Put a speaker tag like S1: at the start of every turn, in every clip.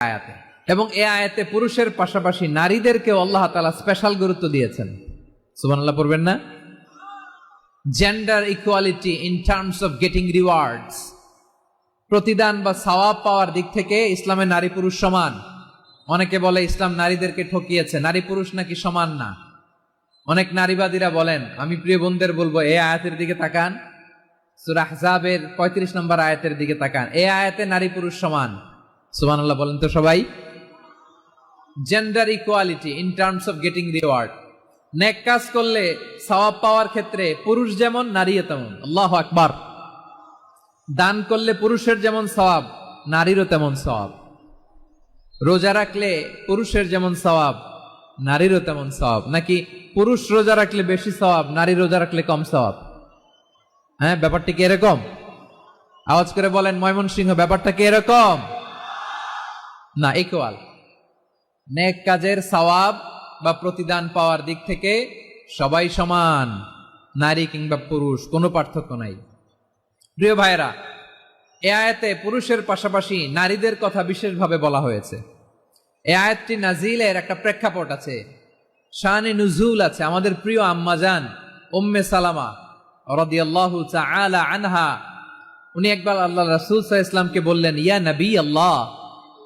S1: আয়াতে। এবং এ আয়াতে পুরুষের পাশাপাশি নারীদেরকেও আল্লাহ তালা স্পেশাল গুরুত্ব দিয়েছেন। সুবহানাল্লাহ পড়বেন না? Gender equality in terms of getting rewards প্রতিদান বা সওয়াব পাওয়ার দিক থেকে ইসলামে নারী পুরুষ সমান। অনেকে বলে ইসলাম নারীদেরকে ঠকিয়েছে, নারী পুরুষ নাকি সমান না? অনেক নারীবাদীরা বলেন, আমি প্রিয় বোনদের বলব এ আয়াতের দিকে তাকান। সুরা আহজাবের পঁয়ত্রিশ নম্বর আয়াতের দিকে তাকান। এ আয়াতে নারী পুরুষ সমান। সুবহানাল্লাহ, বলেন তো সবাই। Gender equality in terms of getting reward নেক কাজ করলে সওয়াব পাওয়ার ক্ষেত্রে পুরুষ যেমন নারীও তেমন। আল্লাহ আকবার। দান করলে পুরুষের যেমন সওয়াব, নারীরও তেমন সওয়াব। রোজা রাখলে পুরুষের যেমন সওয়াব, নারীরও তেমন সওয়াব। নাকি পুরুষ রোজা রাখলে বেশি সওয়াব, নারী রোজা রাখলে কম সওয়াব? হ্যাঁ ব্যাপারটা কি এরকম? আওয়াজ করে বলেন ময়মনসিংহ, ব্যাপারটা কি এরকম? না ইকুয়াল নেক কাজের সওয়াব বা প্রতিদান পাওয়ার দিক থেকে সবাই সমান, নারী কিংবা পুরুষ, কোনো পার্থক্য নাই। প্রিয় ভাইরা এ আয়াতে পুরুষের পাশাপাশি নারীদের কথা বিশেষভাবে বলা হয়েছে। এ আয়াতটি নাজিলের একটা প্রেক্ষাপট আছে, শানে নুজুল আছে। আমাদের প্রিয় আম্মাজান উম্মে সালামা রাদিয়াল্লাহু আনহা, উনি একবার আল্লাহ রাসূল আলাইহি ইসলামকে বললেন, ইয়া নবী আল্লাহ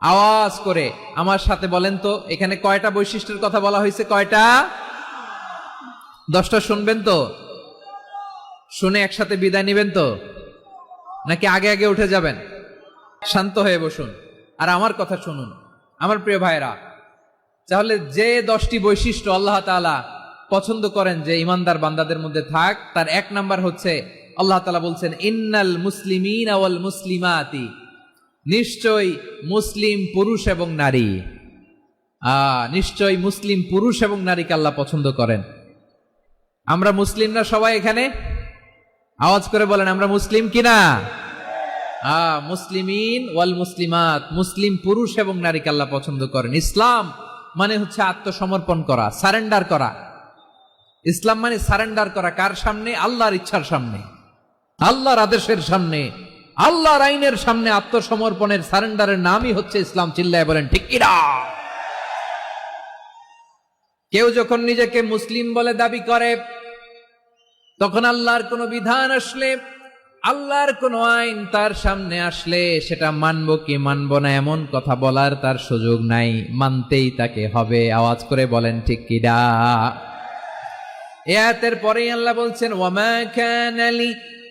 S1: আওয়াজ করে। আমার সাথে বলেন তো, এখানে কয়টা বৈশিষ্ট্যের কথা বলা হয়েছে? কয়টা? দশটা শুনবেন তো? শুনে একসাথে বিদায় নেবেন তো? নাকি আগে আগে উঠে যাবেন? শান্ত হয়ে বসুন। আর আমার কথা শুনুন। আমার প্রিয় ভাইরা তাহলে যে দশটি বৈশিষ্ট্য আল্লাহ তাআলা পছন্দ করেন যে ইমানদার বান্দাদের মধ্যে থাক, তার এক নাম্বার হচ্ছে, আল্লাহ তাআলা বলছেন, ইন্নাল মুসলিমিন আওয়াল মুসলিমাতি। নিশ্চয় মুসলিম পুরুষ এবং নারী। নিশ্চয় মুসলিম পুরুষ এবং নারীকে আল্লাহ পছন্দ করেন। আমরা মুসলিমরা সবাই এখানে? আওয়াজ করে বলেন, আমরা মুসলিম কিনা? মুসলিমিন ওয়াল মুসলিমাত, মুসলিম পুরুষ এবং নারীকে আল্লাহ পছন্দ করেন। ইসলাম মানে হচ্ছে আত্মসমর্পণ করা, সারেন্ডার করা। ইসলাম মানে সারেন্ডার করা কার সামনে? আল্লাহর ইচ্ছার সামনে। আল্লাহর আদেশের সামনে। আল্লাহর আইনের সামনে আত্মসমর্পণের সারেন্ডারের নামই হচ্ছে ইসলাম, চিল্লায় বলেন, ঠিক কিনা? কেউ যখন নিজেকে মুসলিম বলে দাবি করে, তখন আল্লাহর কোনো বিধান আসলে, আল্লাহর কোনো আইন তার সামনে আসলে, সেটা মানব কি মানব না এমন কথা বলার তার সুযোগ নাই, মানতেই তাকে হবে, আওয়াজ করে বলেন, ঠিক কিডা এ আয়াতের পরেই আল্লাহ বলছেন ওয়ামা কানা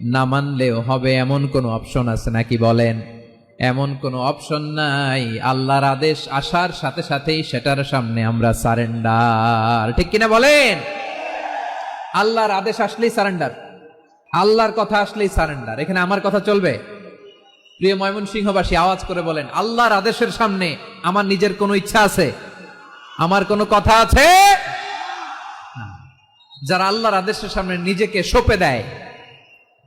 S1: না মানলেও হবে এমন কোনো অপশন আছে নাকি বলেন? এমন কোনো অপশন নাই। আল্লাহর আদেশ আসার সাথে সাথেই সেটার সামনে আমরা সারেন্ডার ঠিক কিনা বলেন? আল্লাহর আদেশ আসলেই সারেন্ডার আল্লাহর কথা আসলেই সারেন্ডার এখানে আমার কথা চলবে? প্রিয় ময়মন সিংহবাসী আওয়াজ করে বলেন, আল্লাহর আদেশের সামনে আমার নিজের কোনো ইচ্ছা আছে? আমার কোনো কথা আছে। যারা আল্লাহর আদেশের সামনে নিজেকে সঁপে দেয়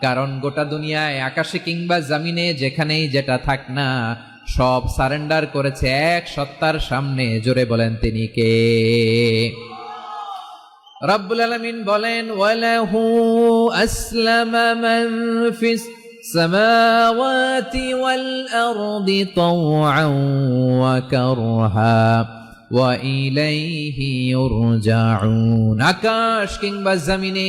S1: কারণ গোটা দুনিয়ায় আকাশে কিংবা জামিনে যেখানেই যেটা থাক না সব সারেন্ডার করেছে এক সত্তার সামনে জোরে বলেন তিনি কে রব্বুল আলামিন বলেন ওয়ালাহু আসলামা মান ফিস السماوات والأرض طوعا وكرها وإليه يرجعون আকাশ কিংবা জমিনে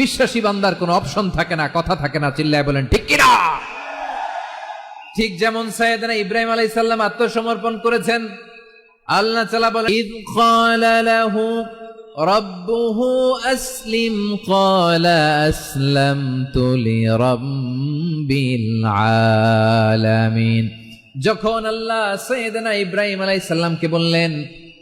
S1: বিশ্বাসী বান্দার কোনো অপশন থাকে না, কথা থাকে না, চিল্লায় বলেন, ঠিক কিনা? ঠিক যেমন সৈয়দনা ইব্রাহিম আলাইহিস সালাম আত্মসমর্পণ করেছেন। আল্লাহ তাআলা বলেন, ইদ ক্বালা লাহু রব্বুহু আসলিম, ক্বালা আসলামতু লিরাব্বিল আলামিন। যখন আল্লাহ সৈয়দনা ইব্রাহিম আলাইহিস সালামকে বললেন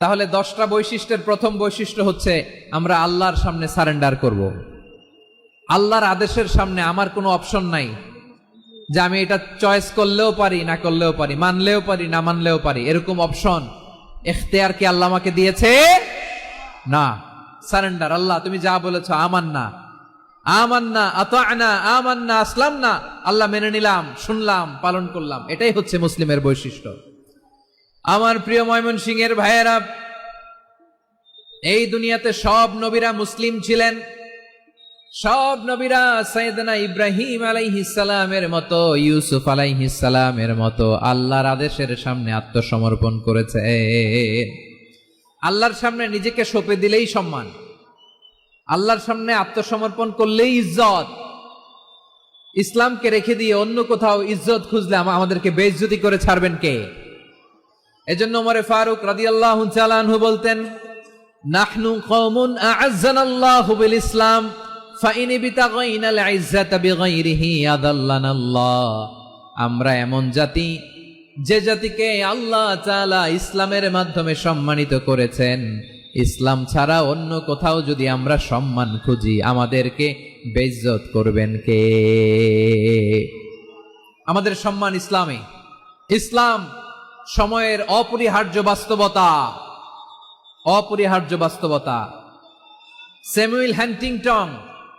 S1: তাহলে দশটা বৈশিষ্ট্যের প্রথম বৈশিষ্ট্য হচ্ছে আমরা আল্লাহর সামনে সারেন্ডার করব। আল্লাহর আদেশের সামনে আমার কোনো অপশন নাই যে আমি এটা চয়েস করলেও পারি, না করলেও পারি, মানলেও পারি, না মানলেও পারি, এরকম অপশন এখতেয়ার কি আল্লাহ আমাকে দিয়েছে? না। সারেন্ডার, আল্লাহ তুমি যা বলেছ আমার না আমান্না, আতানা, আমান্না আসলাম না আল্লাহ মেনে নিলাম, শুনলাম, পালন করলাম। এটাই হচ্ছে মুসলিমের বৈশিষ্ট্য। আমার প্রিয় ময়মন সিং এর ভাইয়েরা, এই দুনিয়াতে সব নবীরা মুসলিম ছিলেন। সব নবীরা সৈয়দনা ইব্রাহিম আলাইহিসালামের মতো, ইউসুফ আলাইহিসালামের মতো আল্লাহর আদেশের সামনে আত্মসমর্পণ করেছে। আল্লাহর সামনে নিজেকে সঁপে দিলেই সম্মান। আল্লাহর সামনে আত্মসমর্পণ করলেই ইজ্জত। ইসলামকে রেখে দিয়ে অন্য কোথাও ইজ্জত খুঁজলে আমাদেরকে বেইজ্জতি করে ছাড়বেন কে? এজন্য মরে ফারুক রাদিয়াল্লাহু তাআলা আনহু বলতেন, নাহনু কওমুন আ'আজ্জানাল্লাহু বিল ইসলাম ফাইন বিতাগাইনাল ইজ্জাতা বিগাইরিহি আদাল্লানাল্লাহ আমরা এমন জাতি, যে জাতিকে আল্লাহ তাআলা ইসলামের মাধ্যমে সম্মানিত করেছেন। ইসলাম ছাড়া অন্য কোথাও যদি আমরা সম্মান খুঁজি, আমাদেরকে বেজ্জত করবেন কে? আমাদের সম্মান ইসলামে। ইসলাম সময়ের অপরিহার্য বাস্তবতা। অপরিহার্য বাস্তবতা। স্যামুয়েল হ্যান্টিংটন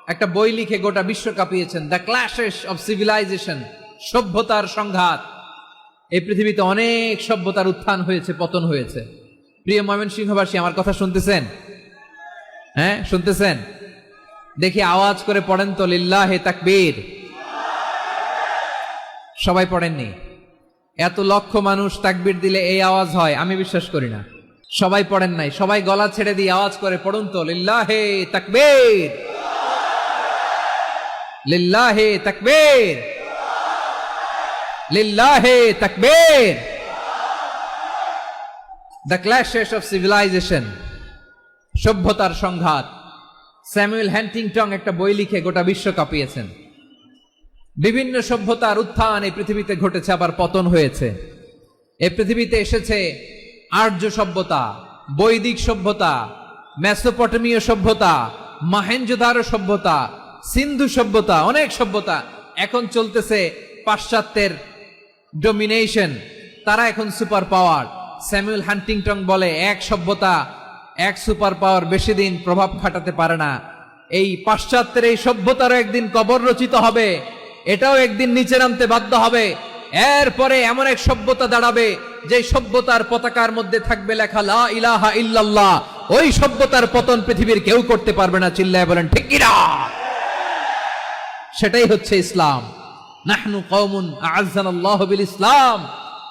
S1: একটা বই লিখে গোটা বিশ্ব কাঁপিয়েছেন। দ্য ক্ল্যাশেস অব সিভিলাইজেশন, সভ্যতার সংঘাত। এই পৃথিবীতে অনেক সভ্যতার উত্থান হয়েছে, পতন হয়েছে। প্রিয় ময়মনসিংহবাসী, আমার কথা শুনতেছেন? হ্যাঁ শুনতেছেন? দেখি আওয়াজ করে পড়েন তো, লিল্লাহে তাকবীর। সবাই পড়েননি? এত লক্ষ মানুষ তাকবির দিলে এই আওয়াজ হয়, আমি বিশ্বাস করি না। সবাই পড়েন নাই, সবাই গলা ছেড়ে দিয়ে আওয়াজ করে, পড়ুন তো, লিল্লাহে তাকবীর। লিল্লাহে তাকবীর। লিল্লাহে তাকবীর। The clashes of civilization. সভ্যতার সংঘাত। স্যামুয়েল হ্যান্টিংটং একটা বই লিখে গোটা বিশ্ব কাঁপিয়েছেন। বিভিন্ন সভ্যতার উত্থান এই পৃথিবীতে ঘটেছে, আবার পতন হয়েছে। এ পৃথিবীতে এসেছে আর্য সভ্যতা, বৈদিক সভ্যতা, মেসোপটেমীয় সভ্যতা, মাহেঞ্জোদারো সভ্যতা, সিন্ধু সভ্যতা, অনেক সভ্যতা এখন চলতেছে পাশ্চাত্যের ডোমিনেশন তারা এখন সুপার পাওয়ার স্যামুয়েল হান্টিংটন বলে, এক সভ্যতা, এক সুপার পাওয়ার বেশি দিন প্রভাব খাটাতে পারে না। এই পাশ্চাত্যের এই সভ্যতারও একদিন কবর রচিত হবে। এটাও একদিন নিচে নামতে বাধ্য হবে। এরপরে এমন এক সভ্যতা দাঁড়াবে যে সভ্যতার পতাকার মধ্যে থাকবে লেখা লা ইলাহা ইল্লাল্লাহ। ওই সভ্যতার পতন পৃথিবীর কেউ করতে পারবে না, চিল্লায় বলেন, ঠিক কিনা? সেটাই হচ্ছে ইসলাম। নাহনু কওমুন আ'আজ্জানাল্লাহু বিল ইসলাম।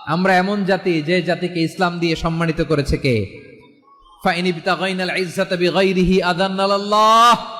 S1: আমরা এমন জাতি, যে জাতিকে ইসলাম দিয়ে সম্মানিত করেছে কে? ফাইন ইবতাগাইনাল ইজ্জাতা বিগাইরিহি আদান্নাল্লাহ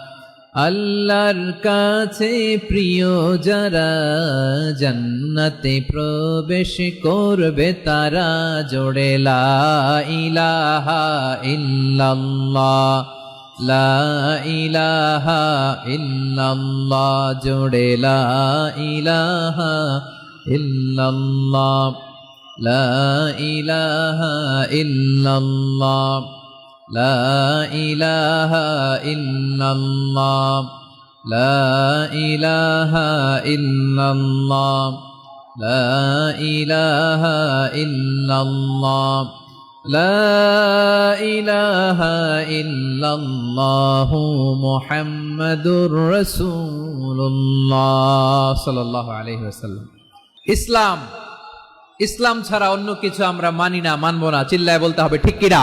S1: আল্লাহর কাছে প্রিয় যারা জন্নতে প্রবেশ করবে তারা জোড়ে লা ইলাহা ইল্লাল্লাহ, লা ইলাহা ইল্লাল্লাহ জোড়ে লা ইলাহা ইল্লাল্লাহ, লা ইলাহা ইল্লাল্লাহ। لا إله إلا الله لا إله إلا الله لا إله إلا الله لا إله إلا الله محمد رسول الله صلى الله عليه وسلم ইসলাম ইসলাম ছাড়া অন্য কিছু আমরা মানি না মানবো না চিল্লায় বলতে হবে ঠিক কিরা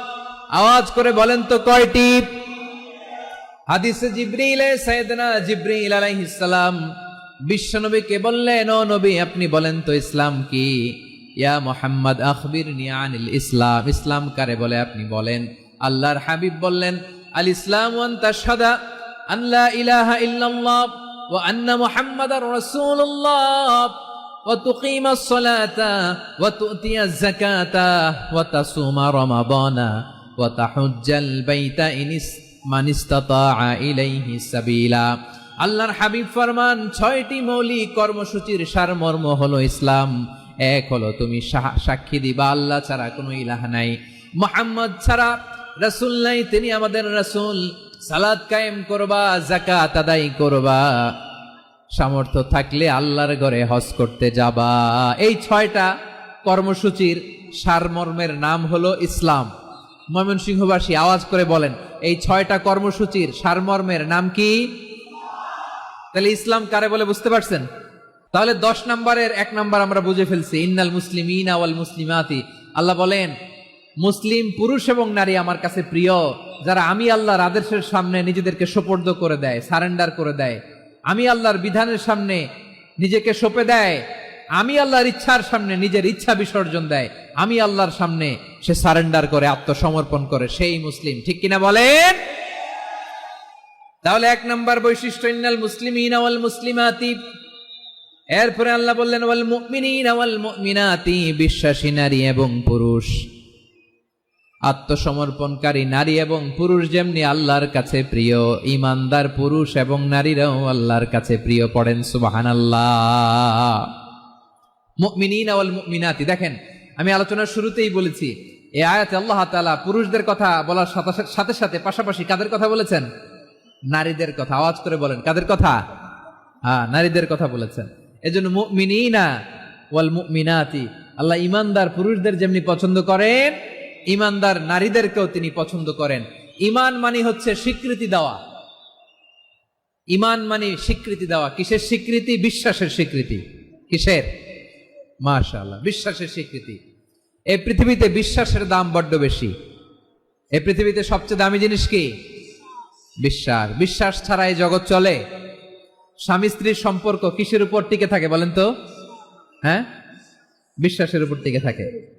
S1: আওয়াজ করে বলেন তো কয়টি? হাদিসে জিব্রিল সাইদনা জিব্রিল বললেন, ও নবী, আপনি বলেন তো ইসলাম কি? ইয়া মোহাম্মদ আখবির নিয়ানিল ইসলাম। ইসলাম কারে বলে আপনি বলেন? আল্লাহর হাবিব বললেন, আল ইসলাম ওয়ান তাশহাদা আল্লাহ ইলাহা ইল্লাল্লাহ ওয়া আন্না মুহাম্মাদার রাসূলুল্লাহ। ওয়া তুকিমাস সালাতা ওয়া ওয়াতাহুজ্জাল বাইতা ইনিস মানিস্তাতা ইলাইহি সাবিলা। আল্লাহর হাবিব ফরমান, ছয়টি মৌলিক কর্মসূচির সারমর্ম হলো ইসলাম। এক হলো তুমি সাক্ষী দিবা, আল্লাহ ছাড়া কোনো ইলাহ নাই। মোহাম্মদ ছাড়া রসুল নাই, তিনি আমাদের রসুল। সালাদ কায়েম করবা জাকাত আদায় করবা। সামর্থ্য থাকলে আল্লাহর ঘরে হজ করতে যাবা। এই ছয়টা কর্মসূচির সারমর্মের নাম হলো ইসলাম। ময়মনসিংহবাসী আওয়াজ করে বলেন, এই ছয়টা কর্মসূচির সারমর্মের নাম কি? তাহলে ইসলাম কারে বলে বুঝতে পারছেন? তাহলে দশ নম্বরের এক নম্বর আমরা বুঝে ফেলছি, ইন্নাল মুসলিমিন আওয়াল মুসলিমাতি। আল্লাহ বলেন, মুসলিম পুরুষ এবং নারী আমার কাছে প্রিয়, যারা আমি আল্লাহর আদেশের সামনে নিজেদেরকে সোপর্দ করে দেয়, সারেন্ডার করে দেয়। আমি আল্লাহর বিধানের সামনে নিজেকে সঁপে দেয়। আমি আল্লাহর ইচ্ছার সামনে নিজের ইচ্ছা বিসর্জন দেয়। আমি আল্লাহর সামনে সে সারেন্ডার করে, আত্মসমর্পণ করে, সেই মুসলিম। ঠিক কিনা বলেন? তাহলে এক নম্বর বৈশিষ্ট্য, ইন্নাল মুসলিমিন ওয়াল মুসলিমাতি। এরপরে আল্লাহ বললেন, ওয়াল মুমিনিন ওয়াল মুমিনাতি, বিশ্বাসী নারী এবং পুরুষ। আত্মসমর্পণকারী নারী এবং পুরুষ যেমনি আল্লাহর কাছে প্রিয়, ইমানদার পুরুষ এবং নারীরাও আল্লাহর কাছে প্রিয়, পড়েন সুবহানাল্লাহ। মুমিনিন দেখেন, আমি আলোচনার শুরুতেই বলেছি, এই আয়াতে আল্লাহ তাআলা পুরুষদের কথা বলার সাথে সাথে সাথে পাশাপাশি কাদের কথা বলেছেন? নারীদের কথা। আওয়াজ করে বলেন, কাদের কথা? হ্যাঁ নারীদের কথা বলেছেন। এজন্য মুমিনিনা ওয়াল মুমিনাতি। আল্লাহ ইমানদার পুরুষদের যেমনি পছন্দ করেন ইমানদার নারীদেরকেও তিনি পছন্দ করেন। ইমান মানে হচ্ছে স্বীকৃতি দেওয়া। ইমান মানে স্বীকৃতি দেওয়া। কিসের স্বীকৃতি? বিশ্বাসের স্বীকৃতি। কিসের? মাশাআল্লাহ, বিশ্বাসের স্বীকৃতি। এই পৃথিবীতে বিশ্বাসের দাম বড্ড বেশি। এই পৃথিবীতে সবচেয়ে দামি জিনিস কি? বিশ্বাস। বিশ্বাস ছাড়া এই জগৎ চলে? স্বামী স্ত্রীর সম্পর্ক কিসের উপর টিকে থাকে বলেন তো? হ্যাঁ? বিশ্বাসের উপর টিকে থাকে।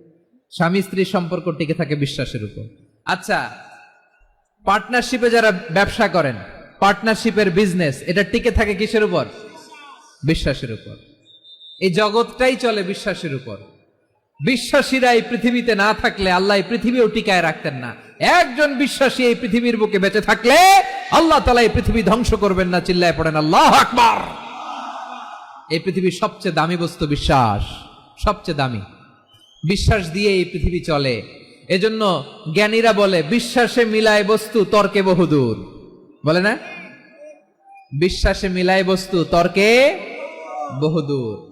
S1: স্বামী স্ত্রীর সম্পর্ক টিকে থাকে বিশ্বাসের উপর। আচ্ছা পার্টনারশিপে যারা ব্যবসা করেন পার্টনারশিপের বিজনেস এটা টিকে থাকে কিসের উপর? বিশ্বাসের উপর। এই জগৎটাই চলে বিশ্বাসের উপর। বিশ্বাসীরা এই পৃথিবীতে না থাকলে আল্লাহ এই পৃথিবীও টিকায় রাখতেন না। একজন বিশ্বাসী এই পৃথিবীর বুকে বেঁচে থাকলে আল্লাহ তালা এই পৃথিবী ধ্বংস করবেন না, চিল্লায় পড়েন, আল্লাহ আকবার! এই পৃথিবীর সবচেয়ে দামি বস্তু বিশ্বাস, সবচেয়ে দামি। বিশ্বাস দিয়ে এই পৃথিবী চলে। এজন্য জ্ঞানীরা বলে, বিশ্বাসে মিলায় বস্তু, তর্কে বহুদূর। বলে না? বিশ্বাসে মিলায় বস্তু, তর্কে বহুদূর।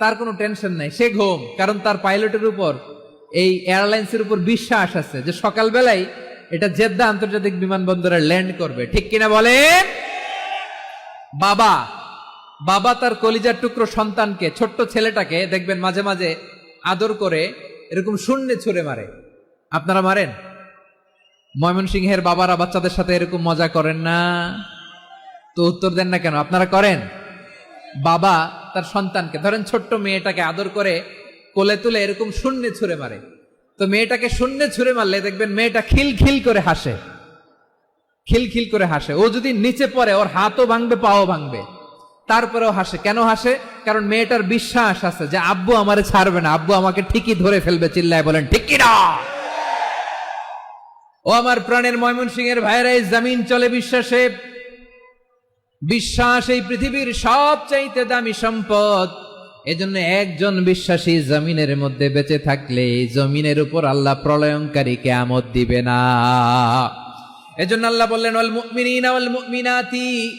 S1: তার কোনো টেনশন নাই। সে ঘুম, কারণ তার পাইলটের উপর, এই এয়ারলাইন্সের উপর বিশ্বাস আছে যে সকালবেলায় এটা জেদ্দা আন্তর্জাতিক বিমানবন্দরে ল্যান্ড করবে। ঠিক কিনা বলেন? বাবা বাবা তার কলিজার টুকরো সন্তানকে, ছোট্ট ছেলেটাকে, দেখবেন মাঝে মাঝে আদর করে এরকম শূন্যে ছুঁড়ে মারে। আপনারা মারেন? ময়মনসিংহের বাবারা বাচ্চাদের সাথে এরকম মজা করেন না? তো উত্তর দেন না কেন? আপনারা করেন? বাবা তার সন্তানকে। ধরেন ছোট্ট মেয়েটাকে আদর করে কোলে তুলে এরকম শূন্যে ছুঁড়ে মারে। তো মেয়েটাকে শূন্যে ছুঁড়ে মারলে দেখবেন মেয়েটা খিল খিল করে হাসে। খিলখিল করে হাসে। ও যদি নিচে পড়ে, ওর হাতও ভাঙবে, পাও ভাঙবে। তারপরেও হাসে। কেন হাসে? কারণ মেয়েটার বিশ্বাস আছে যে, আব্বু আমারে ছাড়বে না। আব্বু আমাকে ঠিকই ধরে ফেলবে। চিল্লায় বলেন, ঠিকই না। ও আমার প্রাণের ময়মন সিং এর ভাইরা এই জমিন চলে বিশ্বাসে। বিশ্বাস এই পৃথিবীর সবচাইতে দামি সম্পদ। এজন্য একজন বিশ্বাসী জমিনের মধ্যে বেঁচে থাকলে জমিনের উপর আল্লাহ প্রলয়ঙ্কারী কেয়ামত দিবে না। এজন্য আল্লাহ বললেন অল মুমিনিনা অল মুমিনাতি।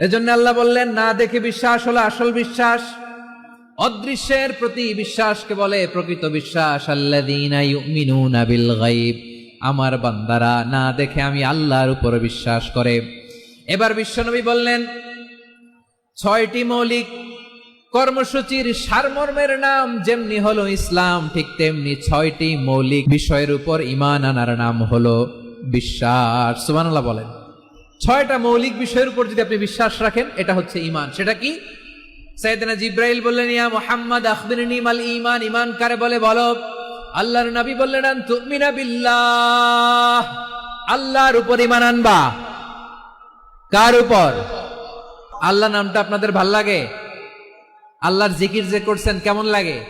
S1: এজন্য আল্লাহ বললেন, না দেখে বিশ্বাস হলো আসল বিশ্বাস। অদৃশ্যের প্রতি বিশ্বাসকে বলে প্রকৃত বিশ্বাস। বিল গায়ব। আমার বান্দারা, না দেখে আমি আল্লাহর উপর বিশ্বাস করে। এবার বিশ্বনবী বললেন, ছয়টি মৌলিক কর্মসূচির সারমর্মের নাম যেমনি হলো ইসলাম, ঠিক তেমনি ছয়টি মৌলিক বিষয়ের উপর ইমান আনার নাম হলো বিশ্বাস। সুবহানাল্লাহ বলেন। ছয়টা মৌলিক বিষয়ের উপর যদি আপনি বিশ্বাস রাখেন, এটা হচ্ছে ইমান সেটা কি? সাইয়েদনা জিব্রাইল বললেন, ইয়া মুহাম্মদ, আখবিরনি মাল ইমান ঈমান কারে বলে? বলো। আল্লাহর নবী বললেন তুমিনা বিল্লাহ। আল্লাহর উপর ঈমান আনবা। কার উপর? আল্লাহ নামটা আপনাদের ভালো লাগে? আল্লাহর জিকির যে করছেন, কেমন লাগে?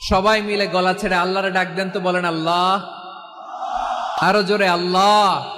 S1: সবাই মিলে গলা ছেড়ে আল্লাহরে ডাক দেন তো বলেন আল্লাহ। আরও জোরে, আল্লাহ।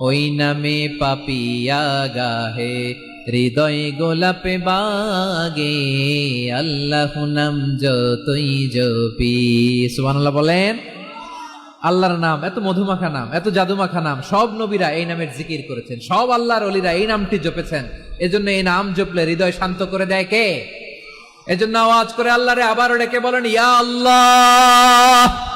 S1: ওই নামে পাপিয়া গাহে, হৃদয় গোলাপে বাগে, আল্লাহ নাম যতই জপি। সুবহানাল্লাহ বলেন, আল্লাহর নাম, এত মধুমাখা নাম, এত জাদুমাখা নাম, সব নবীরা এই নামের জিকির করেছেন। সব আল্লাহর অলিরা এই নামটি জপেছেন। এজন্য এই নাম জপলে হৃদয় শান্ত করে দেয় কে? এজন্য আওয়াজ করে আল্লাহরে আবারও ডেকে বলেন, ইয়া আল্লাহ!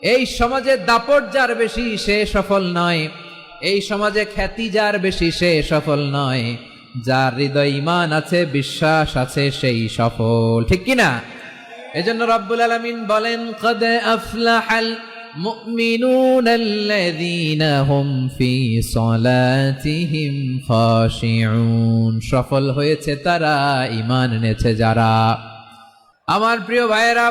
S1: এই সমাজে দাপট যার বেশি সে সফল নয়। এই সমাজে খ্যাতি যার বেশি সে সফল নয়। যার হৃদয় ইমান আছে, বিশ্বাস আছে, সেই সফল। ঠিক কিনা এজন্য রব্বুল আলামিন বলেন, কদ আফলাহাল আল্লাযীনা হুম ফি সলাতিহিম খাশিউন। সফল হয়েছে তারা ইমান এনেছে যারা। আমার প্রিয় ভাইয়েরা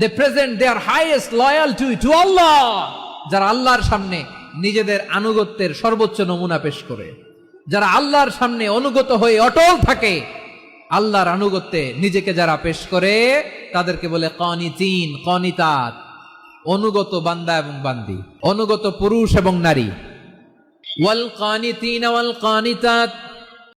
S1: to present they present their highest loyalty to Allah, যারা আল্লাহর সামনে নিজেদের আনুগত্যের সর্বোচ্চ নমুনা পেশ করে। যারা আল্লাহর সামনে অনুগত হয়ে অটল থাকে, আল্লাহর আনুগত্যে নিজেকে যারা পেশ করে, তাদেরকে বলে কনিতিন কনিতাত অনুগত বান্দা এবং বান্দি, অনুগত পুরুষ এবং নারী। ওয়াল কানিতিন ওয়াল কানিতাত